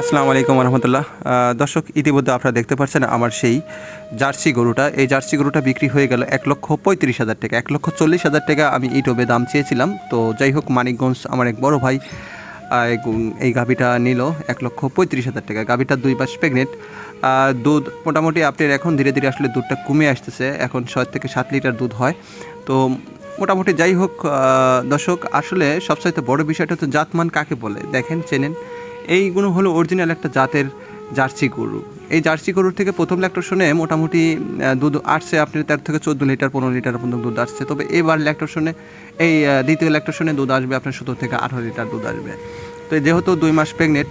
আসসালামু আলাইকুম রহমতুল্লাহ দর্শক, ইতিমধ্যে আপনারা দেখতে পাচ্ছেন আমার সেই জার্সি গরুটা। এই জার্সি গরুটা বিক্রি হয়ে গেল এক লক্ষ পঁয়ত্রিশ হাজার টাকা। এক লক্ষ চল্লিশ হাজার টাকা আমি ইউটিউবে দাম চেয়েছিলাম। তো যাই হোক, মানিকগঞ্জ আমার এক বড় ভাই এই গাভিটা নিল এক লক্ষ পঁয়ত্রিশ হাজার টাকা। গাভিটার দুই পাশ প্রেগনেন্ট দুধ মোটামুটি আপনার এখন ধীরে ধীরে আসলে দুধটা কমে আসতেছে। এখন ছয় থেকে সাত লিটার দুধ হয়। তো মোটামুটি যাই হোক দর্শক, আসলে সবচাইতে বড় বিষয়টা হচ্ছে জাতমান কাকে বলে? দেখেন, চেনেন। এইগুলো হলো অরিজিনাল একটা জাতের জার্সি গরু। এই জার্সি গরুর থেকে প্রথম ল্যাকটোশনে মোটামুটি দুধ আসছে আপনি তেরো থেকে চোদ্দ লিটার, পনেরো লিটার পর্যন্ত দুধ আসছে। তবে এবার ল্যাকটোশনে এই দ্বিতীয় ল্যাকটোশনে দুধ আসবে, আপনার সতেরো থেকে আঠারো লিটার দুধ আসবে। তো যেহেতু দুই মাস প্রেগনেন্ট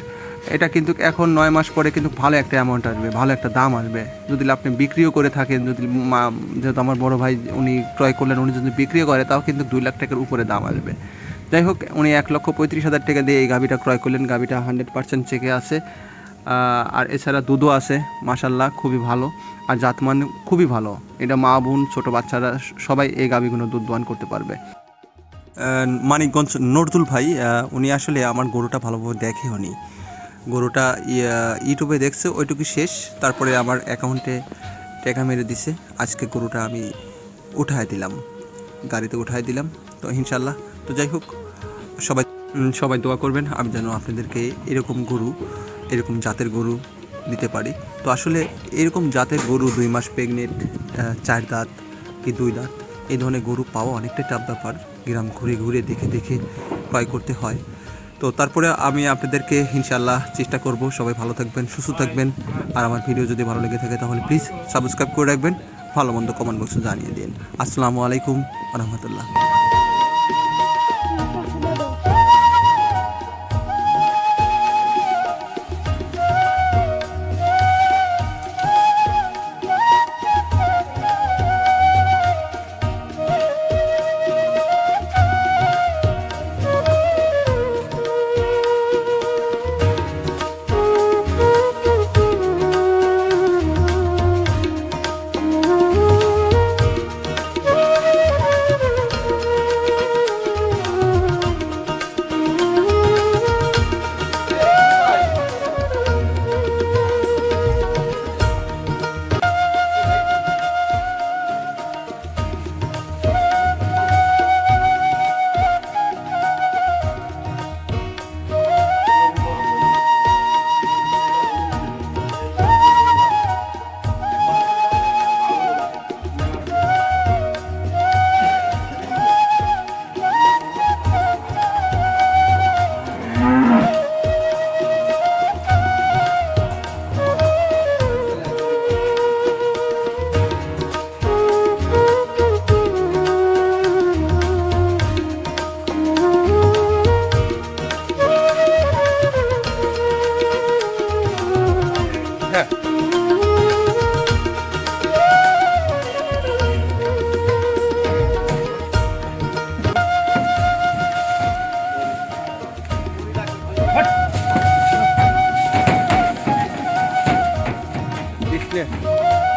এটা কিন্তু এখন নয় মাস পরে কিন্তু ভালো একটা অ্যামাউন্ট আসবে, ভালো একটা দাম আসবে। যদি আপনি বিক্রিও করে থাকেন, যদি যেহেতু আমার বড় ভাই উনি ক্রয় করলেন, উনি যদি বিক্রিও করে, তাও কিন্তু দুই লাখ টাকার উপরে দাম আসবে। যাই হোক, উনি এক লক্ষ পঁয়ত্রিশ হাজার টাকা দিয়ে এই গাভিটা ক্রয় করলেন। গাভিটা হান্ড্রেড পার্সেন্ট চেকে আছে। আর এছাড়া দুধও আছে মাসাল্লাহ খুবই ভালো। আর জাতমান খুবই ভালো। এটা মা, বোন, ছোটো বাচ্চারা সবাই এই গাভিগুলো দুধ দোয়ান করতে পারবে। মানিকগঞ্জ নজরুল ভাই উনি আসলে আমার গরুটা ভালোভাবে দেখে উনি গরুটা ইউটিউবে দেখছে, ওইটুকু শেষ। তারপরে আমার অ্যাকাউন্টে টাকা মেরে দিছে। আজকে গরুটা আমি উঠায় দিলাম। গাড়িতে উঠায় দিলাম। তো ইনশাল্লাহ তো যাই হোক, সবাই সবাই দোয়া করবেন, আমি যেন আপনাদেরকে এরকম গরু, এরকম জাতের গরু দিতে পারি। তো আসলে এরকম জাতের গরু দুই মাস প্রেগনেন্ট চার দাঁত কি দুই দাঁত এই ধরনের গরু পাওয়া অনেকটাই টাফ ব্যাপার। গ্রাম ঘুরে ঘুরে দেখে দেখে ক্রয় করতে হয়। তো তারপরে আমি আপনাদেরকে ইনশাল্লাহ চেষ্টা করব, সবাই ভালো থাকবেন, সুস্থ থাকবেন। আর আমার ভিডিও যদি ভালো লেগে থাকে তাহলে প্লিজ সাবস্ক্রাইব করে রাখবেন, ভালো মন্দ কমেন্ট বক্সে জানিয়ে দিন। আসসালামু আলাইকুম রহমতুল্লাহ। 对。